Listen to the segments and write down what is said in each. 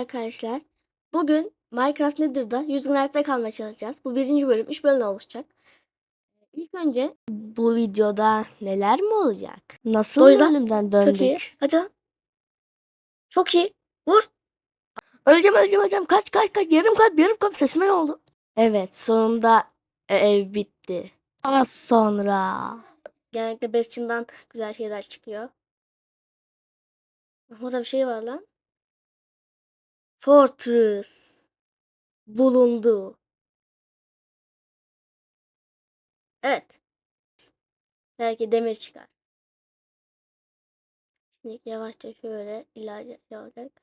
arkadaşlar. Bugün Minecraft Nether'da 100 gün hayatta kalmaya çalışacağız. Bu birinci bölüm. 3 bölüm olacak. İlk önce bu videoda neler mi olacak? Nasıl bölümden Çok iyi. döndük? Hadi. Çok iyi. Vur. Öleceğim öleceğim öleceğim. Kaç kaç kaç. Yarım kalp yarım kalp. Sesime ne oldu? Evet sonunda ev bitti. Az sonra. Genellikle Bastion'dan güzel şeyler çıkıyor. Orada bir şey var lan. Fortress. Bulundu. Evet. Belki demir çıkar. Şimdi yavaşça şöyle ilacı olacak.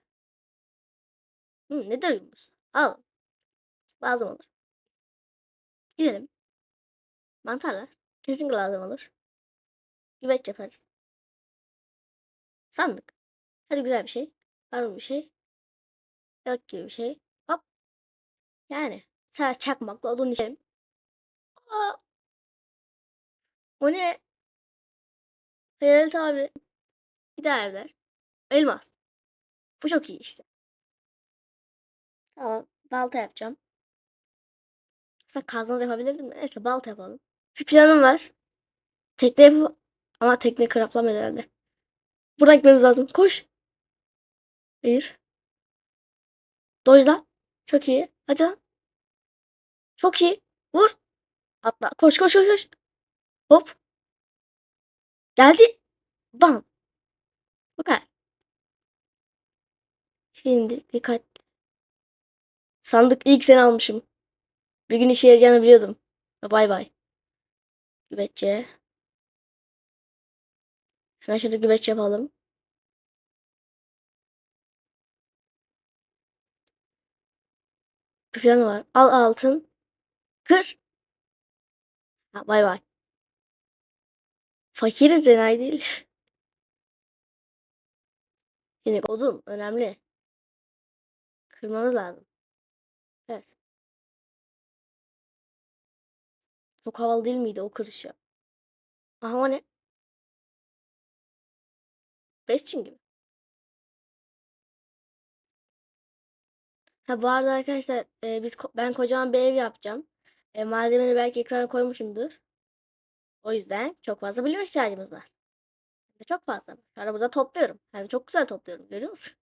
Hı, ne duymuş? Al. Lazım olur. Gidelim. Mantarlar. Kesinlikle lazım olur. Güveç yaparız. Sandık. Hadi güzel bir şey. Var mı bir şey? Yok gibi bir şey. Hop. Yani. Sadece çakmakla odun içelim. O ne? Hayalet abi. Daha eder. Elmas. Bu çok iyi işte. Tamam. Balta yapacağım. Mesela kazma yapabilirdim. Neyse balta yapalım. Bir planım var. Tekne yapıp ama tekne craftlamıyor herhalde. Buradan gitmemiz lazım. Koş. Hayır. Dojla. Çok iyi. Hadi lan. Çok iyi. Vur. Atla. Koş koş koş koş. Hop. Geldi. Bam. Bu kadar. Şimdi dikkat. Sandık ilk seni almışım. Bir gün işe yarayacağını biliyordum. Bay bay. Güveççe. Hemen şöyle güveç yapalım. Bir var. Al altın. Kır. Ha, bay bay. Fakiriz enayi değil. Şimdi odun önemli. Kırmamız lazım. Evet. Çok havalı değil miydi o kırışı? Aha o ne? Besçin gibi. Ha bu arada arkadaşlar e, biz ben kocaman bir ev yapacağım. E, malzemeni belki ekrana koymuşumdur. O yüzden çok fazla bloğa ihtiyacımız var. Çok fazla. Şu anda burada topluyorum. Hem çok güzel topluyorum. Görüyor musun?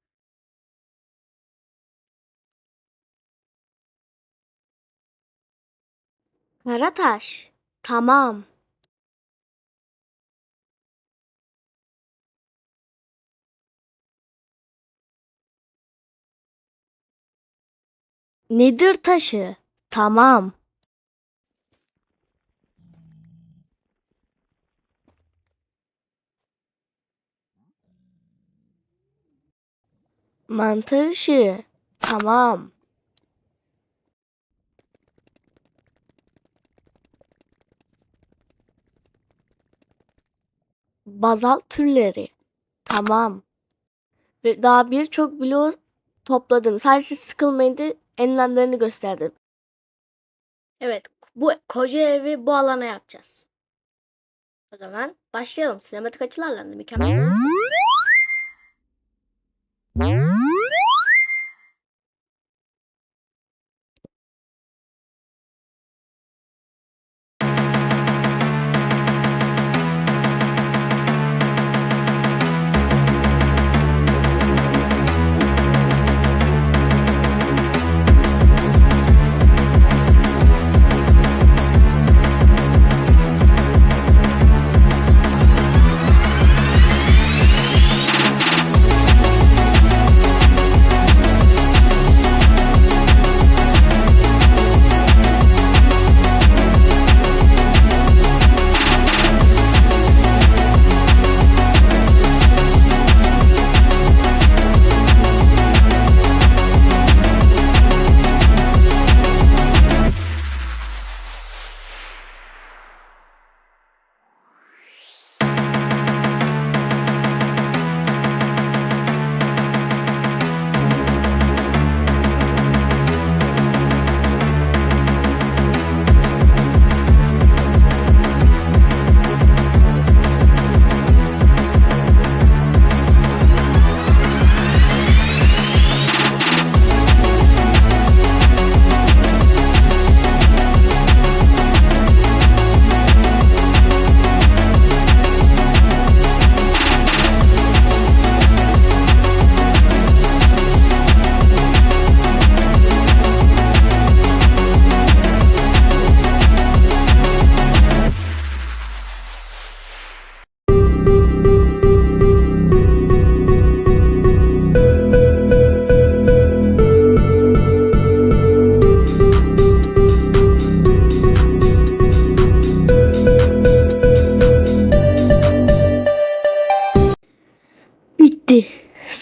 Karataş. Tamam. Nedir taşı? Tamam. Mantar ışığı. Tamam. Bazalt türleri. Tamam. Ve daha birçok blok topladım. Sadece sıkılmayın diye enlemlerini gösterdim. Evet, bu koca evi bu alana yapacağız. O zaman başlayalım. Sinematik açılarla mükemmel.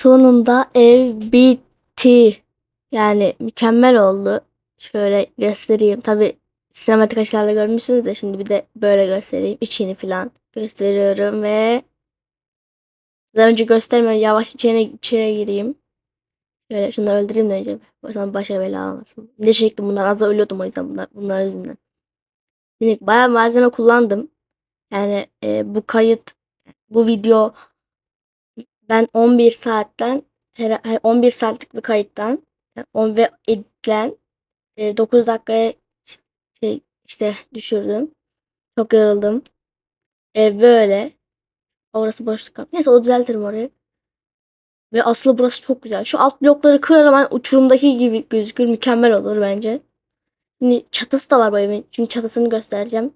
Sonunda ev bitti. Yani mükemmel oldu. Şöyle göstereyim. Tabi sinematik açılarla görmüşsünüz de şimdi bir de böyle göstereyim. İçini falan gösteriyorum ve daha önce göstermiyorum. Yavaş içine, içine gireyim. Şöyle şunları öldüreyim de önce. Zaman başa bela almasın. Ne çektim bunlar. Az ölüyordum o yüzden bunlar, bunlar yüzünden. Şimdi bayağı malzeme kullandım. Yani e, bu kayıt, bu video ben 11 saatten her, her- 11 saatlik bir kayıttan e, ve editlen e, 9 dakikaya ç- şey, işte düşürdüm. Çok yoruldum. E, böyle. Orası boşluk kaldı. Neyse o düzeltirim orayı. Ve aslında burası çok güzel. Şu alt blokları kırarım. hani uçurumdaki gibi gözükür. Mükemmel olur bence. Şimdi çatısı da var bu evin. Çünkü çatısını göstereceğim.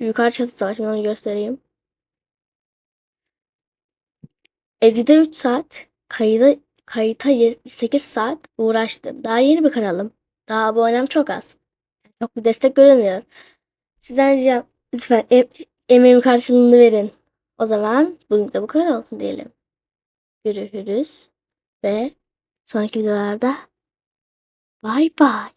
Yukarı çatısı var. Şimdi onu göstereyim. Ezide 3 saat. Kayıda, kayıta 8 saat uğraştım. Daha yeni bir kanalım. Daha abonem çok az. Çok bir destek göremiyor. Sizden ricam lütfen em emeğimin karşılığını verin. O zaman bugün de bu kadar olsun diyelim. Görüşürüz ve sonraki videolarda bay bay.